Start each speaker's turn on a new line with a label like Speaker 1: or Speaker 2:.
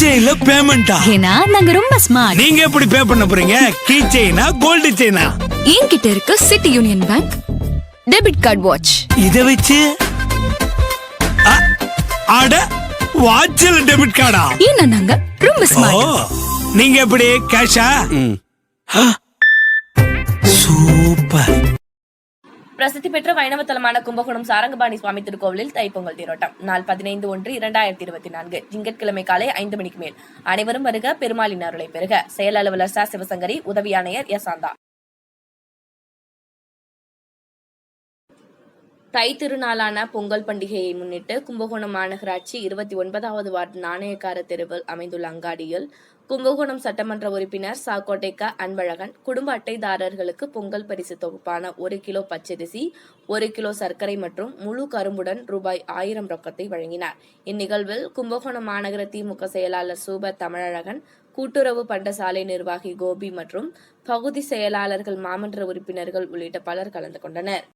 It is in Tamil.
Speaker 1: செயின்ல பேமெண்டா
Speaker 2: ஏன்னா நாங்க ரொம்ப ஸ்மார்ட்
Speaker 1: நீங்க எப்படி பே பண்ண போறீங்க? கீ செயினா கோல்டு செயினா
Speaker 2: என்கிட்ட இருக்கு City Union Bank debit card watch
Speaker 1: இத வச்சு அட வாட்சில் டெபிட் கார்டா
Speaker 2: ஏன்னா நாங்க ரொம்ப ஸ்மார்ட்
Speaker 1: நீங்க எப்படி கேஷா சூப்பர்.
Speaker 3: பிரசித்தி பெற்ற வைணவ தலமான கும்பகோணம் சாரங்கபாணி சுவாமி திருக்கோவிலில் தைப்பொங்கல் தேரோட்டம். நாள் பதினைந்து ஒன்று இரண்டாயிரத்தி இருபத்தி நான்கு. திங்கட்கிழமை காலை ஐந்து மணிக்கு மேல். அனைவரும் வருக பெருமாளின் அருளை பெறுக. செயல் அலுவலர் ச. சிவசங்கரி உதவி ஆணையர் எஸ் தை திருநாளான பொங்கல் பண்டிகையை முன்னிட்டு கும்பகோணம் மாநகராட்சி இருபத்தி ஒன்பதாவது வார்டு நாணயக்கார தெருவில் அமைந்துள்ள அங்காடியில் கும்பகோணம் சட்டமன்ற உறுப்பினர் சாக்கோட்டைக்கா அன்பழகன் குடும்ப அட்டைதாரர்களுக்கு பொங்கல் பரிசு தொகுப்பான ஒரு கிலோ பச்சரிசி ஒரு கிலோ சர்க்கரை மற்றும் முழு கரும்புடன் ரூபாய் ஆயிரம் ரொக்கத்தை வழங்கினார். இந்நிகழ்வில் கும்பகோணம் மாநகர திமுக செயலாளர் சூபர் தமிழழகன் கூட்டுறவு பண்டசாலை நிர்வாகி கோபி மற்றும் பகுதி செயலாளர்கள் மாமன்ற உறுப்பினர்கள் உள்ளிட்ட பலர் கலந்து கொண்டனர்.